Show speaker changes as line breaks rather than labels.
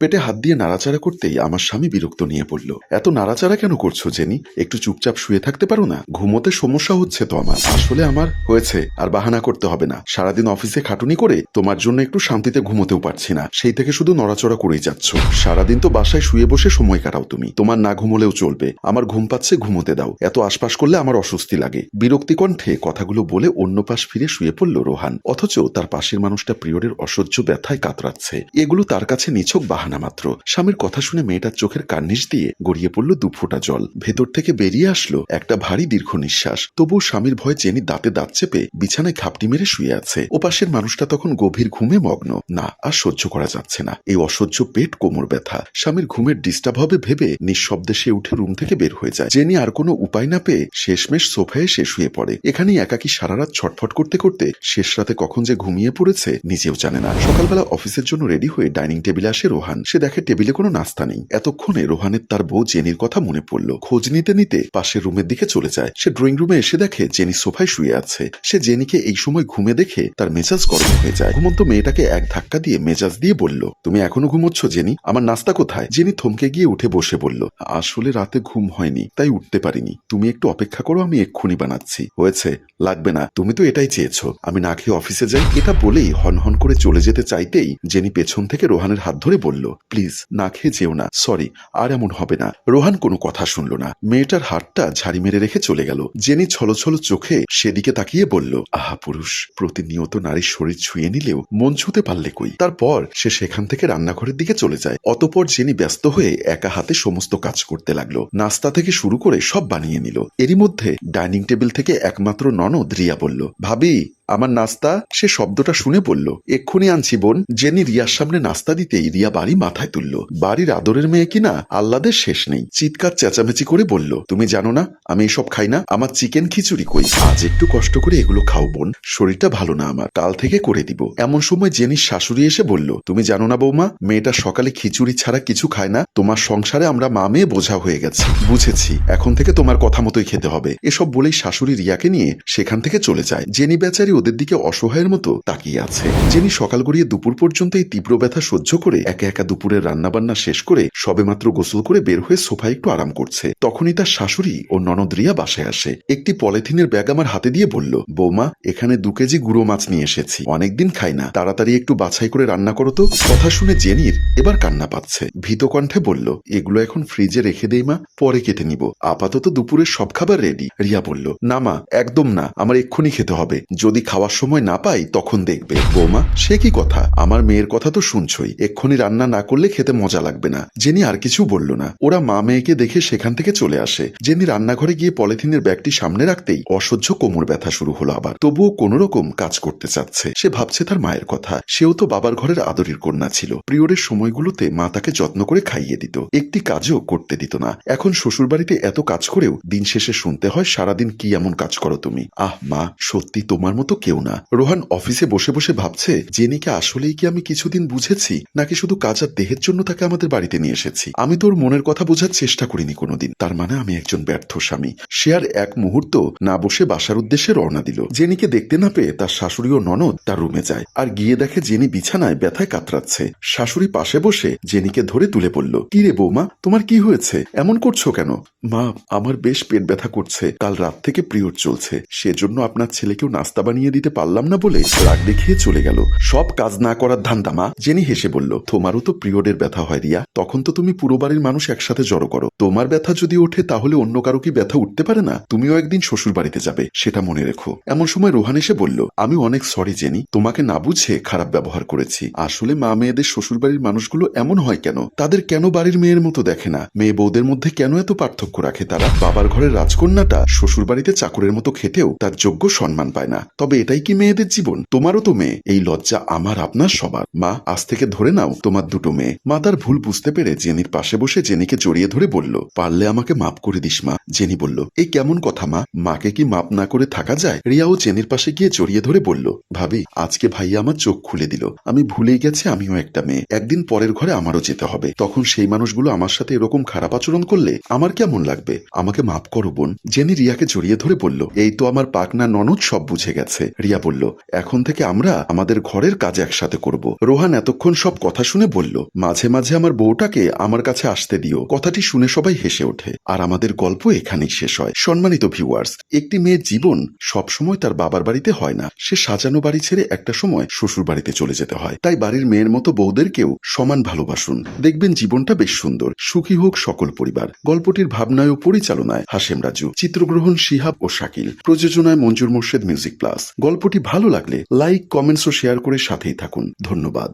পেটে হাত দিয়ে নাড়াচাড়া করতেই আমার স্বামী বিরক্ত নিয়ে পড়ল। এত নাড়াচাড়া কেন করছ, জেনি? একটু চুপচাপ শুয়ে থাকতে পারো না? ঘুমোতে সমস্যা হচ্ছে তো আমার। আসলে আমার হয়েছে, আর বাহানা করতে হবে না। সারাদিন অফিসে খাটুনি করে তোমার জন্য একটু শান্তিতে ঘুমোতেও পারছি না। সেই থেকে শুধু নড়াচড়া করেই যাচ্ছ। সারাদিন তো বাসায় শুয়ে বসে সময় কাটাও তুমি। তোমার না ঘুমোলেও চলবে। আমার ঘুম পাচ্ছে, ঘুমোতে দাও। এত আশপাশ করলে আমার অস্বস্তি লাগে। বিরক্তি কণ্ঠে কথাগুলো বলে অন্য পাশ ফিরে শুয়ে পড়ল রোহান। অথচ তার পাশের মানুষটা প্রিয়রের অসহ্য ব্যথায় কাতরাচ্ছে। এগুলো তার কাছে নিছক বাহানা। মাত্র। স্বামীর কথা শুনে মেয়েটার চোখের কার্নিশ দিয়ে গড়িয়ে পড়ল দুফোঁটা জল। ভেতর থেকে বেরিয়ে আসলো একটা ভারী দীর্ঘ নিঃশ্বাস। তবুও স্বামীর ভয়ে জেনি দাঁতে দাঁত চেপে বিছানায় খাপটি মেরে শুয়ে আছে। ওপাশের মানুষটা তখন গভীর ঘুমে মগ্ন। না, আর সহ্য করা যাচ্ছে না। এই অসহ্য পেট কোমর ব্যথা। স্বামীর ঘুমের ডিস্টার্ব হবে ভেবে নিঃশব্দে সে উঠে রুম থেকে বের হয়ে যায়। জেনি আর কোনো উপায় না পেয়ে শেষমেশ সোফায় সে শুয়ে পড়ে। এখানেই একাকি সারা রাত ছটফট করতে করতে শেষ রাতে কখন যে ঘুমিয়ে পড়েছে নিজেও জানে না। সকালবেলা অফিসের জন্য রেডি হয়ে ডাইনিং টেবিলে আসে রোহান। সে দেখে টেবিলে কোনো নাস্তা নেই। এতক্ষণে রোহানের তার বউ জেনির কথা মনে পড়ল। খোঁজ নিতে নিতে পাশের রুমের দিকে চলে যায়। সে ড্রয়িং রুমে এসে দেখে জেনি সোফায় শুয়ে আছে। সে জেনিকে এই সময় ঘুমে দেখে তার মেজাজ গরম হয়ে যায়। ঘুমন্ত মেয়েটাকে এক ধাক্কা দিয়ে মেজাজ দিয়ে বলল, তুমি এখনও ঘুমোচ্ছ জেনি? আমার নাস্তা কোথায়? জেনি থমকে গিয়ে উঠে বসে বলল, আসলে রাতে ঘুম হয়নি, তাই উঠতে পারিনি। তুমি একটু অপেক্ষা করো, আমি এক্ষুনি বানাচ্ছি। হয়েছে, লাগবে না। তুমি তো এটাই চেয়েছো। আমি না খেয়ে অফিসে যাই। এটা বলেই হন হন করে চলে যেতে চাইতেই জেনি পেছন থেকে রোহানের হাত ধরে বলল প্লিজ না খেয়ে যেও না। সরি, আর এমন হবে না। রোহান কোনো কথা শুনল না। মেয়েটার হাতটা ঝাড়ি মেরে রেখে চলে গেল। জেনি ছলো ছলো চোখে সেদিকে তাকিয়ে বলল, আহা পুরুষ, প্রতিনিয়ত নারীর শরীর ছুঁয়ে নিলেও মন ছুঁতে পারলে কই? তারপর সে সেখান থেকে রান্নাঘরের দিকে চলে যায়। অতপর জেনি ব্যস্ত হয়ে একা হাতে সমস্ত কাজ করতে লাগল। নাস্তা থেকে শুরু করে সব বানিয়ে নিল। এরই মধ্যে ডাইনিং টেবিল থেকে একমাত্র ননদ রিয়া বলল, ভাবি আমার নাস্তা, সে শব্দটা শুনে বলল, এক্ষুনি আনছি বোন। জেনি রিয়ার সামনে নাস্তা দিতেই রিয়া বাড়ি মাথায় তুলল। বাড়ির আদরের মেয়ে কিনা আহ্লাদের শেষ নেই। চিৎকার চেঁচামেচি করে বলল, তুমি জানো না, আমি এসব খাই না, আমার চিকেন খিচুড়ি কই? আজ একটু কষ্ট করে এগুলো খাও বোন, শরীরটা ভালো না আমার, কাল থেকে করে দিব। এমন সময় জেনির শাশুড়ি এসে বলল, তুমি জানো না বৌমা, মেয়েটা সকালে খিচুড়ি ছাড়া কিছু খায় না, তোমার সংসারে আমরা মা মেয়ে বোঝা হয়ে গেছি। বুঝেছি, এখন থেকে তোমার কথা মতোই খেতে হবে। এসব বলেই শাশুড়ি রিয়াকে নিয়ে সেখান থেকে চলে যায়। জেনি বেচারি ওদের দিকে অসহায়ের মতো তাকিয়ে আছে। জেনি সকাল গড়িয়ে দুপুর পর্যন্ত এই তীব্র ব্যথা সহ্য করে একা একা দুপুরের রান্নাবান্না শেষ করে সবেমাত্র গোসল করে বের হয়ে সোফায় একটু আরাম করছে। তখনই তার শাশুড়ি ও ননদ রিয়া বাসায় আসে। একটি পলিথিনের ব্যাগ আমার হাতে দিয়ে বলল, বৌমা, এখানে দু কেজি গুঁড়ো মাছ নিয়ে এসেছি। অনেকদিন খাই না। তাড়াতাড়ি একটু বাছাই করে রান্না করো তো। কথা শুনে জেনির এবার কান্না পাচ্ছে। ভীত কণ্ঠে বলল, এগুলো এখন ফ্রিজে রেখে দেই মা, পরে কেটে নিব। আপাতত দুপুরের সব খাবার রেডি। রিয়া বলল, না মা, একদম না। আমার এক্ষুনি খেতে হবে। যদি খাওয়ার সময় না পাই, তখন দেখবে, বৌমা, সে কি কথা? আমার মেয়ের কথা তো শুনছই। এক্ষুনি রান্না না করলে খেতে মজা লাগবে না। জেনি আর কিছু বলল না। ওরা মা মেয়েকে দেখে সেখান থেকে চলে আসে। জেনি রান্নাঘরে গিয়ে পলিথিনের ব্যাগটি সামনে রাখতেই অসহ্য কোমর ব্যথা শুরু হলো আবার। তবুও কোনো রকম কাজ করতে চাচ্ছে। সে ভাবছে তার মায়ের কথা। সেও তো বাবার ঘরের আদরের কন্যা ছিল। প্রিয়রের সময়গুলোতে মা তাকে যত্ন করে খাইয়ে দিত। একটি কাজও করতে দিত না। এখন শ্বশুরবাড়িতে এত কাজ করেও দিন শেষে শুনতে হয়, সারাদিন কি এমন কাজ করো তুমি? আহ, মা, সত্যি তোমার মতো কেউ না। রোহান অফিসে বসে বসে ভাবছে জেনিকে আসলেই কি আমি কিছুদিন বুঝেছি, নাকি শুধু কাজ আর দেহের জন্য তাকে আমাদের বাড়িতে নিয়ে এসেছি? আমি তোর মনের কথা বোঝার চেষ্টা করিনি কোনোদিন। তার মানে আমি একজন ব্যর্থ স্বামী। সে আর এক মুহূর্ত না বসে বাসার উদ্দেশ্যে রওনা দিল। জেনিকে দেখতে না পেয়ে তার শাশুড়ি ও ননদ তার রুমে যায়, আর গিয়ে দেখে জেনি বিছানায় ব্যথায় কাতরাচ্ছে। শাশুড়ি পাশে বসে জেনিকে ধরে তুলে পড়ল, কি রে বৌমা, তোমার কি হয়েছে? এমন করছ কেন? মা, আমার বেশ পেট ব্যথা করছে, কাল রাত থেকে প্রিয়র চলছে, সেজন্য আপনার ছেলেকেও নাস্তা বানিয়ে দিতে পারলাম না বলে রাগ দেখিয়ে চলে গেল। সব কাজ না করার ধান্দা মা, জেনি হেসে বলল, তোমারও তো পিরিয়ডের ব্যথা হয় রিয়া। তখন তো তুমি পুরো বাড়ির মানুষ একসাথে জড়ো করো। তোমার ব্যথা যদি ওঠে তাহলে অন্য কারও কি ব্যথা উঠতে পারে না? তুমিও একদিন শ্বশুর বাড়িতে যাবে, সেটা মনে রেখো। এমন সময় রোহান এসে বলল, আমি অনেক সরি জেনি। তোমাকে না বুঝে খারাপ ব্যবহার করেছি। আসলে মা মেয়েদের শ্বশুর বাড়ির মানুষগুলো এমন হয় কেন? তাদের কেন বাড়ির মেয়ের মতো দেখে না? মেয়ে বউদের মধ্যে কেন এত পার্থক্য রাখে তারা? বাবার ঘরের রাজকন্যাটা শ্বশুর বাড়িতে চাকরের মতো খেটেও তার যোগ্য সম্মান পায় না। তবে এটাই কি মেয়েদের জীবন? তোমারও তো মেয়ে। এই লজ্জা আমার, আপনার সবার। মা, আজ থেকে ধরে নাও, তোমার দুটো মেয়ে। মা তার ভুল বুঝতে পেরে জেনির পাশে বসে জেনিকে জড়িয়ে ধরে বলল, পারলে আমাকে মাপ করে দিস, মা। জেনি বলল, এই কেমন কথা, মা? মাকে কি মাপ না করে থাকা যায়? রিয়াও জেনির পাশে গিয়ে জড়িয়ে ধরে বলল, ভাবি, আজকে ভাইয়া আমার চোখ খুলে দিল। আমি ভুলেই গেছি, আমিও একটা মেয়ে। একদিন পরের ঘরে আমারও যেতে হবে। তখন সেই মানুষগুলো আমার সাথে এরকম খারাপ আচরণ করলে আমার কেমন লাগবে? আমাকে মাপ করো, বোন। জেনি রিয়াকে জড়িয়ে ধরে বলল, এই তো আমার পাকনা ননদ সব বুঝে গেছে। গেছে রিয়া বলল, এখন থেকে আমরা আমাদের ঘরের কাজ একসাথে করব। রোহান এতক্ষণ সব কথা শুনে বলল, মাঝে মাঝে আমার বউটাকে আমার কাছে আসতে দিও। কথাটি শুনে সবাই হেসে ওঠে। আর আমাদের গল্প এখানেই শেষ হয়। সম্মানিত ভিউয়ার্স, একটি মেয়ের জীবন সবসময় তার বাবার বাড়িতে হয় না। সে সাজানো বাড়ি ছেড়ে একটা সময় শ্বশুর বাড়িতে চলে যেতে হয়। তাই বাড়ির মেয়ের মতো বউদেরকেও সমান ভালোবাসুন। দেখবেন জীবনটা বেশ সুন্দর। সুখী হোক সকল পরিবার। গল্পটির ভাবনায় ও পরিচালনায় হাসেম রাজু। চিত্রগ্রহণ শিহাব ও শাকিল। প্রযোজনায় মঞ্জুর মোর্শেদ মিউজিক প্লাস। গল্পটি ভালো লাগলে লাইক কমেন্টস ও শেয়ার করে সাথেই থাকুন। ধন্যবাদ।